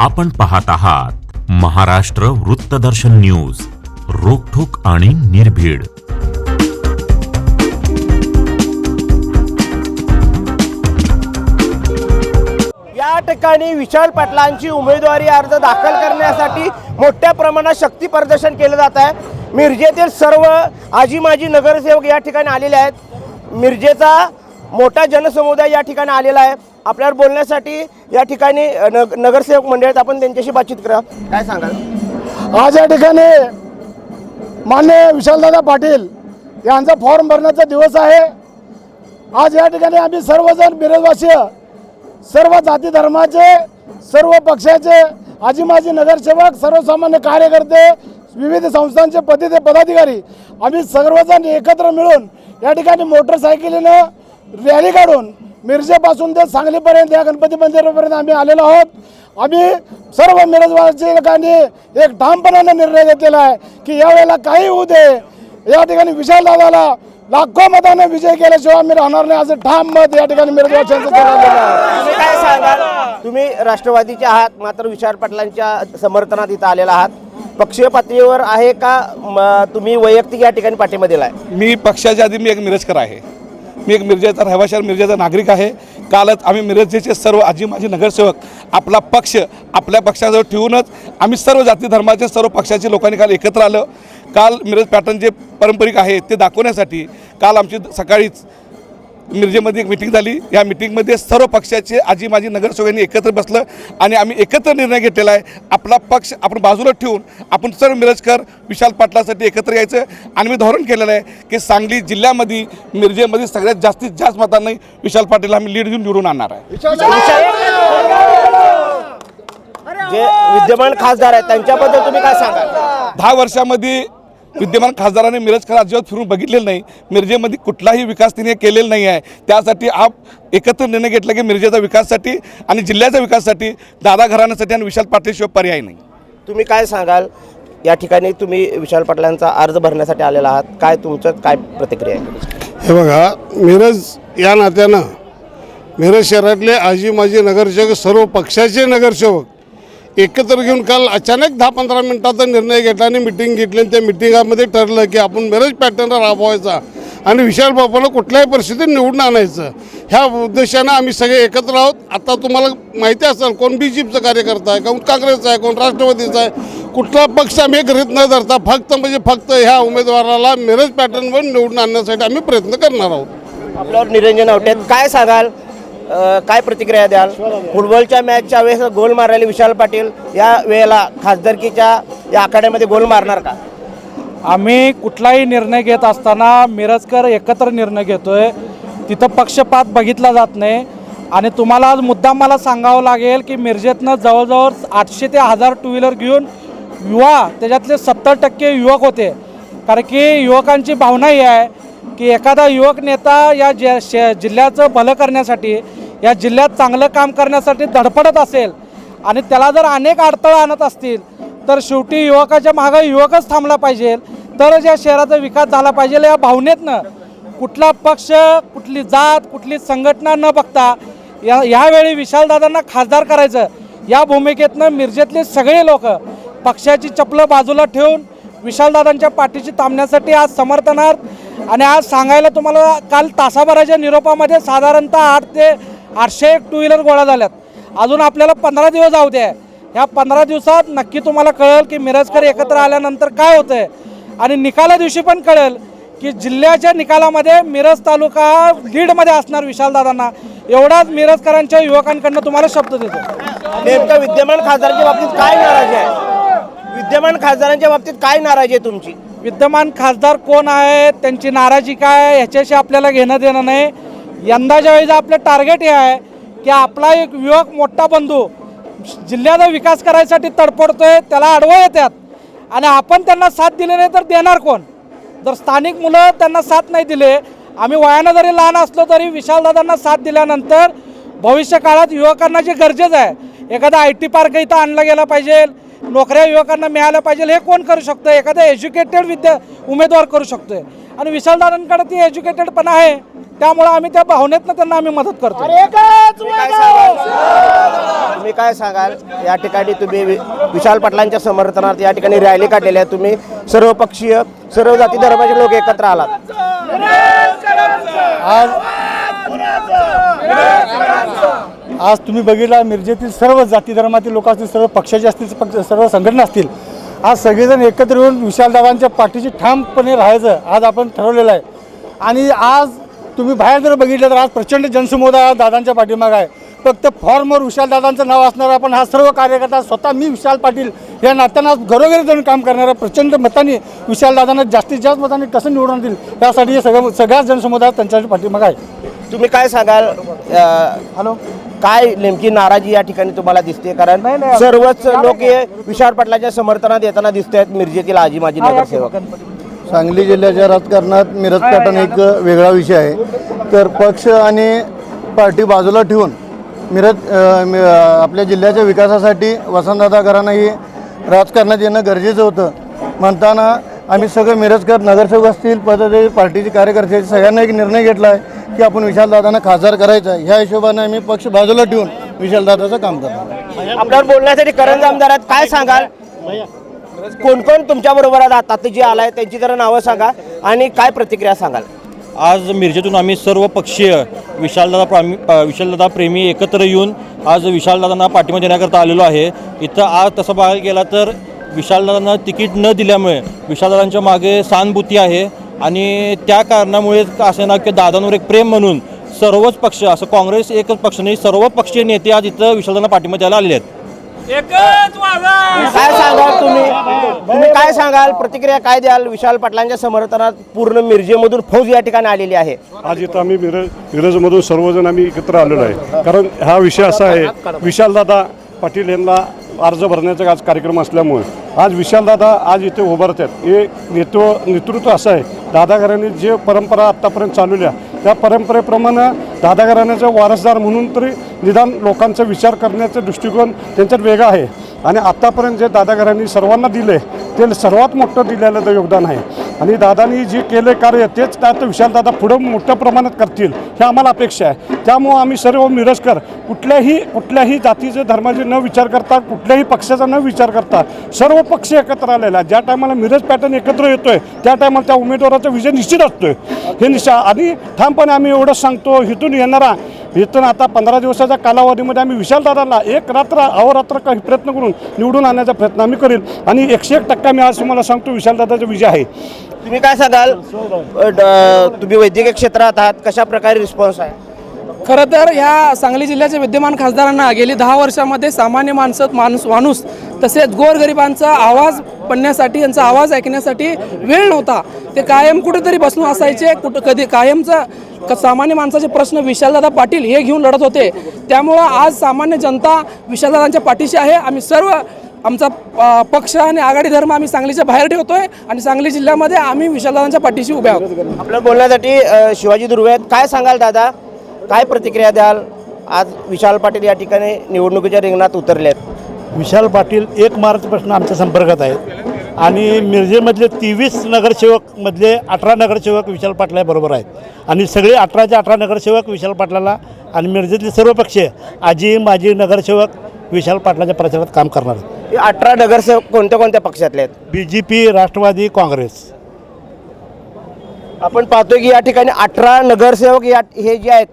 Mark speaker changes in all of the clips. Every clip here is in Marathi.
Speaker 1: आपण पाहत आहात महाराष्ट्र वृत्तदर्शन न्यूज रोखोक आणि निर्भीड.
Speaker 2: या ठिकाणी विशाल पाटलांची उमेदवारी अर्ज दाखल करण्यासाठी मोठ्या प्रमाणात शक्ती प्रदर्शन केलं जात आहे. मिरजेतील सर्व आजी माजी नगरसेवक या ठिकाणी आलेले आहेत. मिरजेचा मोठा जनसमुदाय या ठिकाणी आलेला आहे. आपल्यावर बोलण्यासाठी या ठिकाणी नग नगरसेवक मंडळात आपण त्यांच्याशी बातचीत करा काय सांगाल?
Speaker 3: आज या ठिकाणी मान्य विशालदादा पाटील यांचा फॉर्म भरण्याचा दिवस आहे. आज या ठिकाणी आम्ही सर्वजण मिरजवासीय सर्व जाती धर्माचे सर्व पक्षाचे आजी माजी नगरसेवक सर्वसामान्य कार्यकर्ते विविध संस्थांचे पदी पदाधिकारी आम्ही सर्वजण एकत्र मिळून या ठिकाणी मोटरसायकलीनं रॅली काढून मिरजेपासून ते सांगलीपर्यंत या गणपती मंदिरापर्यंत आम्ही आलेलो आहोत. आम्ही सर्व मिरजवासिकांनी एक ठामपणाने निर्णय घेतलेला आहे की यावेळेला काही होऊ दे. या ठिकाणी विशाल दादाला लाखो मताने विजय केल्याशिवाय आम्ही राहणार नाही. असं ठाम मत या ठिकाणी आहे.
Speaker 2: तुम्ही काय सांगाल? तुम्ही राष्ट्रवादीचे आहात मात्र विशाल पाटलांच्या समर्थनात इथं आलेला आहात. पक्षीय पातळीवर आहे का तुम्ही वैयक्तिक या ठिकाणी पाठिंबा दिलाय?
Speaker 4: मी पक्षाच्या आधी मी एक मिरजकर आहे. मी एक मिरजेचा रहिवाशी मिरजेचा नागरिक आहे. कालच आम्ही मिरजेचे सर्व आजी माजी नगरसेवक आपला पक्ष आपल्या पक्षाजवळ ठेवूनच आम्ही सर्व जाती धर्माचे सर्व पक्षाचे लोकांनी काल एकत्र आलं. काल मिरज पॅटर्न जे पारंपरिक आहे ते दाखवण्यासाठी काल आमची सकाळीच मिरजेमध्ये एक मिटिंग झाली. या मिटिंगमध्ये सर्व पक्षाचे आजी माजी नगरसेवकांनी एकत्र बसलं आणि आम्ही एकत्र निर्णय घेतलेला आहे. आपला पक्ष आपण बाजूला ठेवून आपण सर्व मिरजकर विशाल पाटलासाठी एकत्र यायचं. आणि मी धोरण केलेलं आहे की सांगली जिल्ह्यामध्ये मिरजेमध्ये सगळ्यात जास्तीत जास्त मतांनी विशाल पाटील आम्ही लीड घेऊन निवडून आणणार आहे.
Speaker 2: जे विद्यमान खासदार आहेत त्यांच्याबद्दल तुम्ही काय सांगाल?
Speaker 4: दहा वर्षामध्ये विद्यमान खासदाराने मिरजकर अजिबात फिरून बघितलेलं नाही. मिरजेमध्ये कुठलाही विकास तिने केलेला नाही आहे. त्यासाठी आप एकत्र निर्णय घेतला की मिरजेच्या विकासासाठी आणि जिल्ह्याच्या विकासासाठी दादा घराण्यासाठी आणि विशाल पाटीलशिवाय पर्याय नाही.
Speaker 2: तुम्ही काय सांगाल? या ठिकाणी तुम्ही विशाल पाटलांचा अर्ज भरण्यासाठी आलेला आहात. काय तुमचं काय प्रतिक्रिया आहे?
Speaker 5: हे बघा मिरज या नात्यानं मिरज शहरातले आजी माजी नगरसेवक सर्व पक्षाचे नगरसेवक एकत्र घेऊन काल अचानक दहा पंधरा मिनिटाचा निर्णय घेतला आणि मिटिंग घेतली आणि त्या मिटिंगामध्ये ठरलं की आपण मिरज पॅटर्न राबवायचा आणि विशाल बाबाला कुठल्याही परिस्थितीत निवडून आणायचं. ह्या उद्देशानं आम्ही सगळे एकत्र आहोत. आता तुम्हाला माहिती असेल कोण बी जे पीचं कार्यकर्ता आहे कोण काँग्रेसचा आहे कोण राष्ट्रवादीचा आहे कुठला पक्ष आम्ही गृहित न धरता फक्त म्हणजे फक्त ह्या उमेदवाराला मिरज पॅटर्नवर निवडून आणण्यासाठी आम्ही प्रयत्न करणार आहोत.
Speaker 2: आपल्यावर निरंजन आवटे काय सांगाल? काय प्रतिक्रिया द्याल? फुटबॉलच्या मॅचच्या वेळेस गोल मारायला विशाल पाटील या वेळेला खासदारकीच्या या आखाड्यामध्ये गोल मारणार का?
Speaker 6: आम्ही कुठलाही निर्णय घेत असताना मिरजकर एकत्र निर्णय घेतोय. तिथं पक्षपात बघितला जात नाही. आणि तुम्हाला आज मुद्दाम मला सांगावं लागेल की मिरजेतनं जवळजवळ आठशे ते हजार टू व्हीलर घेऊन युवा त्याच्यातले सत्तर टक्के युवक होते. कारण की युवकांची भावना ही आहे. की एखादा युवक नेता या ज शे जिल्ह्याचं भलं करण्यासाठी या जिल्ह्यात चांगलं काम करण्यासाठी धडपडत असेल आणि त्याला जर अनेक अडथळं आणत असतील तर शेवटी युवकाच्या मागं युवकच थांबला पाहिजे. तरच या शहराचा विकास झाला पाहिजे या भावनेतनं कुठला पक्ष कुठली जात कुठली संघटना न बघता या यावेळी विशालदादांना खासदार करायचं. या भूमिकेतनं मिरजेतले सगळे लोक पक्षाची चपलं बाजूला ठेवून विशालदादांच्या पाठीशी थांबण्यासाठी आज समर्थनार्थ आणि आज सांगायला तुम्हाला काल तासाभराच्या निरोपामध्ये साधारणतः आठ ते आठशे एक टू व्हीलर गोळा झाल्यात. अजून आपल्याला पंधरा दिवस जाऊ द्या ह्या पंधरा दिवसात नक्की तुम्हाला कळेल की मिरजकर एकत्र आल्यानंतर काय होतं आहे आणि निकाला दिवशी पण कळेल की जिल्ह्याच्या निकालामध्ये मिरज तालुका लीडमध्ये असणार विशालदादांना. एवढाच मिरजकरांच्या युवकांकडनं तुम्हाला शब्द देतो.
Speaker 2: नेमकं विद्यमान खासदारांच्या बाबतीत काय नाराजी आहे? विद्यमान खासदारांच्या बाबतीत काय नाराजी आहे तुमची?
Speaker 6: विद्यमान खासदार कोण आहे त्यांची नाराजी काय आहे, ह्याच्याशी आपल्याला घेणं देणं नाही. यंदाच्या वेळेचं आपलं टार्गेट हे आहे की आपला एक युवक मोठा बंधू जिल्ह्याचा विकास करायसाठी तडफडतोय त्याला आडवं येतात आणि आपण त्यांना साथ दिली नाही तर देणार कोण? जर स्थानिक मुलं त्यांना साथ नाही दिले आम्ही वयानं जरी लहान असलो तरी विशालदादांना साथ दिल्यानंतर भविष्य काळात युवकांना जे गरजेचं आहे एखादा आय टी पार्क इथं आणला गेला पाहिजे नोकऱ्या युवकांना मिळाल्या पाहिजे हे कोण करू शकतं? एखाद्या एज्युकेटेड विद्या उमेदवार करू शकतोय. आणि विशालदादांकडे ती एज्युकेटेडपणा आहे त्यामुळं आम्ही त्या भावनेतनं त्यांना आम्ही मदत करतो
Speaker 2: तुम्ही काय सांगाल? तुम्ही काय सांगाल? या ठिकाणी तुम्ही वि- विशाल पाटलांच्या समर्थनार्थ या ठिकाणी रॅली काढलेली आहे. तुम्ही सर्व पक्षीय सर्व जाती धर्माचे लोक एकत्र आलात.
Speaker 3: आज आज तुम्ही बघितला मिरजेतील सर्व जाती धर्मातील लोक असतील सर्व पक्षाचे असतील पक्ष सर्व संघटना असतील आज सगळेजण एकत्र येऊन विशालदादांच्या पाठीशी ठामपणे राहायचं आज आपण ठरवलेलं आहे. आणि आज तुम्ही बाहेर जर बघितलं तर आज प्रचंड जनसमुदाय दादांच्या पाठीमाग आहे. फक्त फॉर्मवर विशालदादांचं नाव असणारा आपण हा सर्व कार्यकर्ता स्वतः मी विशाल पाटील या नात्यानं आज घरोघरी जाऊन काम करणारा प्रचंड मताने विशालदादांना जास्तीत जास्त मताने कसं निवडून आणतील यासाठी हे सगळं सगळ्याच जनसमुदाय त्यांच्या पाठीमाग आहे.
Speaker 2: तुम्ही काय सांगाल? हॅलो? काय नेमकी नाराजी या ठिकाणी तुम्हाला दिसते? कारण सर्वच लोक हे विशाल पाटलाच्या समर्थनात येताना दिसत आहेत मिरजेतील आजी माजी नगरसेवक.
Speaker 7: सांगली जिल्ह्याच्या राजकारणात मिरज पॅटर्न एक वेगळा विषय आहे. तर पक्ष आणि पार्टी बाजूला ठेवून मिरज आपल्या जिल्ह्याच्या विकासासाठी वसंतदादा घराणंही राजकारणात येणं गरजेचं होतं. म्हणताना आम्ही सगळे मिरजकर नगरसेवक असतील पदाधिकारी पार्टीचे कार्यकर्ते सगळ्यांना एक निर्णय घेतला आहे की आपण विशालदादांना खासदार करायचं आहे. ह्या हिशोबाने आम्ही पक्ष बाजूला ठेवून विशालदादाचं काम करणार
Speaker 2: आपल्यावर बोलण्यासाठी करंज आमदार आहेत. काय सांगाल? कोण कोण तुमच्या बरोबर आहेत? आता जे आलाय त्यांची जरा नावं सांगा आणि काय प्रतिक्रिया सांगाल?
Speaker 8: आज मिरजेतून आम्ही सर्व पक्षीय विशालदादा प्रामी विशालदादा प्रेमी एकत्र येऊन आज विशालदादांना पाठिंबा देण्याकरता आलेलो आहे. इथं आज तसं बघायला गेला तर विशालदादांना तिकीट न दिल्यामुळे विशालदादांच्या मागे सहानुभूती आहे. आणि त्या कारणामुळे असे ना की दादांवर एक प्रेम म्हणून सर्वच पक्ष असं काँग्रेस एकच पक्ष नाही सर्व पक्षीय नेते आज इथं विशालदादांना पाठिंबा द्यायला आलेले आहेत.
Speaker 2: काय सांगाल तुम्ही? तुम्ही काय सांगाल? प्रतिक्रिया काय द्याल? विशाल पाटलांच्या समर्थनात पूर्ण मिरजेमधून फौज या ठिकाणी आलेली आहे.
Speaker 9: आज इथं आम्ही मिरज मिरजमधून सर्वजण आम्ही एकत्र आलेलो आहे. कारण हा विषय असा आहे विशालदादा पाटील यांना अर्ज भरण्याचा आज कार्यक्रम असल्यामुळे आज विशालदादा आज इथे उभारत आहेत हे नेतृत्व नेतृत्व असं आहे. दादाघरांनी जे परंपरा आत्तापर्यंत चालवल्या त्या परंपरेप्रमाणे दादाघराण्याचा वारसदार म्हणून तरी निदान लोकांचा विचार करण्याचा दृष्टिकोन त्यांच्यात वेगळा आहे. आणि आत्तापर्यंत जे दादाघरांनी सर्वांना दिले ते सर्वात मोठं दिलेलं योगदान आहे. आणि दादानी जे केले कार्य तेच त्यात विशालदादा पुढं मोठ्या प्रमाणात करतील हे आम्हाला अपेक्षा आहे. त्यामुळं आम्ही सर्व मिरजकर कुठल्याही कुठल्याही जातीचे धर्माचे न विचार करता कुठल्याही पक्षाचा न विचार करता सर्व पक्ष एकत्र आलेला ज्या टायमाला मिरज पॅटर्न एकत्र येतोय त्या टायमाला त्या उमेदवाराचा विजय निश्चित असतोय. हे निशा आणि ठामपणे आम्ही एवढंच सांगतो इथून येणारा इथून आता पंधरा दिवसाच्या कालावधीमध्ये आम्ही विशालदादाला एक रात्र अहोरात्र काही प्रयत्न करून निवडून आणण्याचा प्रयत्न आम्ही करेल आणि एकशे एक टक्का मी आज तुम्हाला सांगतो विशालदादाचा विजय आहे.
Speaker 2: तुम्ही काय सांगाल? अ, तुम्ही वैद्यकीय क्षेत्रात आहात कशा प्रकारे रिस्पॉन्स आहे?
Speaker 10: खरं तर ह्या सांगली जिल्ह्याच्या विद्यमान खासदारांना गेली दहा वर्षामध्ये सामान्य माणसं माणूस माणूस तसेच गोरगरिबांचा आवाज पडण्यासाठी यांचा आवाज ऐकण्यासाठी वेळ नव्हता. ते कायम कुठेतरी बसून असायचे कुठं कधी कायमचा क- सामान्य माणसाचे प्रश्न विशालदादा पाटील हे घेऊन लढत होते. त्यामुळं आज सामान्य जनता विशालदादांच्या पाठीशी आहे. आम्ही सर्व आमचा पक्ष आणि आघाडी धर्म आम्ही सांगलीच्या बाहेर ठेवतोय आणि सांगली जिल्ह्यामध्ये आम्ही विशालदादांच्या पाठीशी उभे आहोत.
Speaker 2: आपल्या बोलण्यासाठी शिवाजी दुर्वे आहेत. काय सांगाल दादा? काय प्रतिक्रिया द्याल? आज विशाल पाटील या ठिकाणी निवडणुकीच्या रिंगणात उतरले आहेत
Speaker 3: विशाल पाटील एक मार्चपासून आमच्या संपर्कात आहेत. आणि मिरजेमधले तेवीस नगरसेवकमधले अठरा नगरसेवक विशाल पाटलाबरोबर आहेत. आणि सगळे अठराचे अठरा नगरसेवक विशाल पाटलाला आणि मिरजेतले सर्व पक्ष आजी माजी नगरसेवक विशाल पाटलाच्या प्रचारात काम करणार आहेत.
Speaker 2: अठरा नगरसेवक कोणत्या कोणत्या पक्षातले आहेत?
Speaker 3: B J P Rashtrawadi Congress.
Speaker 2: आपण पाहतोय की या ठिकाणी अठरा नगरसेवक या हे जे आहेत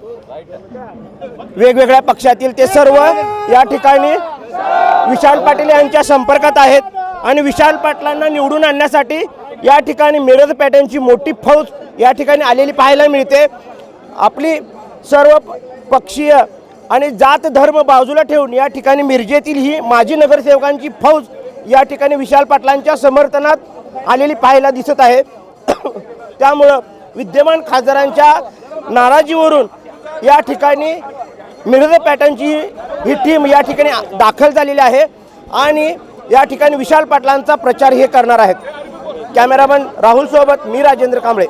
Speaker 2: वेगवेगळ्या पक्षातील ते सर्व या ठिकाणी विशाल पाटील यांच्या संपर्कात आहेत. आणि विशाल पाटलांना निवडून आणण्यासाठी या ठिकाणी मिरज पॅटर्नची मोठी फौज या ठिकाणी आलेली पाहायला मिळते. आपली सर्व पक्षीय आणि जात धर्म बाजूला ठेवून या ठिकाणी मिरजेतील ही माजी नगरसेवकांची फौज या ठिकाणी विशाल पाटलांच्या समर्थनात आलेली पाहायला दिसत आहे. त्यामुळं विद्यमान खासदारांच्या नाराजीवरून या ठिकाणी मिरज पॅटर्नची ही टीम या ठिकाणी दाखल झालेली आहे आणि या ठिकाणी विशाल पाटलांचा प्रचार हे करणार आहेत. कॅमेरामन राहुल सोबत मी राजेंद्र कांबळे.